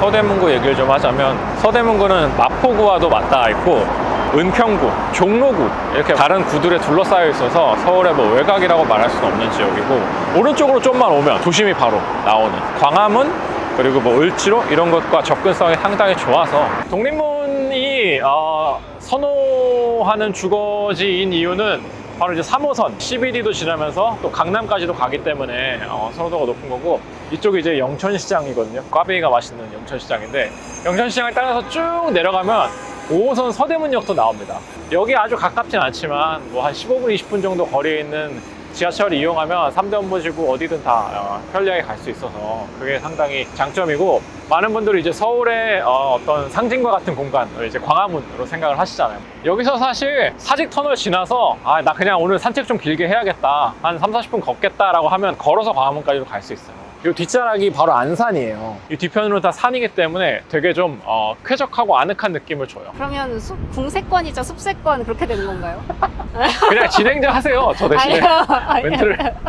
서대문구 얘기를 좀 하자면 서대문구는 마포구와도 맞닿아 있고 은평구, 종로구 이렇게 다른 구들에 둘러싸여 있어서 서울의 뭐 외곽이라고 말할 수는 없는 지역이고 오른쪽으로 좀만 오면 도심이 바로 나오는 광화문 그리고 뭐 을지로 이런 것과 접근성이 상당히 좋아서 독립문이 어, 선호하는 주거지인 이유는 바로 이제 3호선 CBD도 지나면서 또 강남까지도 가기 때문에 어, 선호도가 높은 거고 이쪽이 이제 영천시장이거든요. 꽈배기가 맛있는 영천시장인데 영천시장을 따라서 쭉 내려가면 5호선 서대문역도 나옵니다. 여기 아주 가깝진 않지만 뭐 한 15분, 20분 정도 거리에 있는 지하철을 이용하면 삼대원부지구 어디든 다 어, 편리하게 갈 수 있어서 그게 상당히 장점이고 많은 분들이 이제 서울의 어, 떤 상징과 같은 공간을 이제 광화문으로 생각을 하시잖아요. 여기서 사실 사직 터널 지나서 아 나 그냥 오늘 산책 좀 길게 해야겠다 한 3, 40분 걷겠다라고 하면 걸어서 광화문까지도 갈 수 있어요. 이 뒷자락이 바로 안산이에요. 이 뒤편으로 다 산이기 때문에 되게 좀 어, 쾌적하고 아늑한 느낌을 줘요. 그러면 숲, 궁세권이죠 숲세권 그렇게 되는 건가요? 그냥 진행자 하세요. 저 대신에 아니요. 아니요. 멘트를